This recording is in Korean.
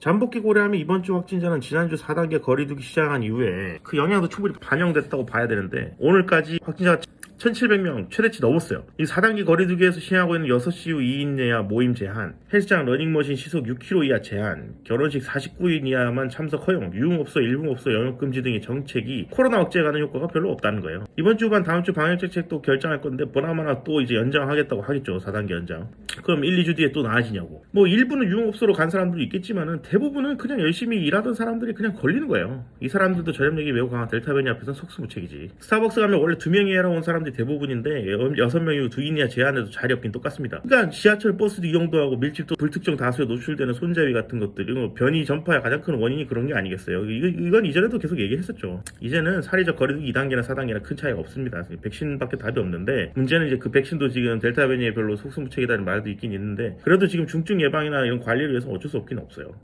잠복기 고려하면 이번 주 확진자는 지난주 4단계 거리두기 시작한 이후에 그 영향도 충분히 반영됐다고 봐야 되는데 오늘까지 확진자가 1700명 최대치 넘었어요. 이 4단계 거리두기에서 시행하고 있는 6시 후 2인 내야 모임 제한, 헬스장 러닝머신 시속 6km 이하 제한, 결혼식 49인 이하만 참석 허용, 유흥업소, 일부업소 영업 금지 등의 정책이 코로나 억제에 가는 효과가 별로 없다는 거예요. 이번 주간 다음 주 방역 정책도 결정할 건데 보나마나 또 이제 연장하겠다고 하겠죠. 4단계 연장. 그럼 1, 2주 뒤에 또 나아지냐고. 뭐 일부는 유흥업소로 간 사람들도 있겠지만은 대부분은 그냥 열심히 일하던 사람들이 그냥 걸리는 거예요. 이 사람들도 전염력이 매우 강한 델타 변이 앞에서는 속수무책이지. 스타벅스 가면 원래 두 명이 일하러 온 사람들 이 대부분인데 여- 여섯 명이고 두 인이야 제한해도 자리 없긴 똑같습니다. 그러니까 지하철 버스도 이용도 하고 밀집도 불특정 다수에 노출되는 손잡이 같은 것들이 뭐 변이 전파의 가장 큰 원인이 그런 게 아니겠어요. 이거, 이건 이전에도 계속 얘기했었죠. 이제는 사회적 거리두기 2단계나 4단계나 큰 차이가 없습니다. 백신밖에 답이 없는데 문제는 이제 그 백신도 지금 델타 변이에 별로 속수무책이라는 말도 있긴 있는데 그래도 지금 중증 예방이나 이런 관리를 위해서 어쩔 수 없긴 없어요.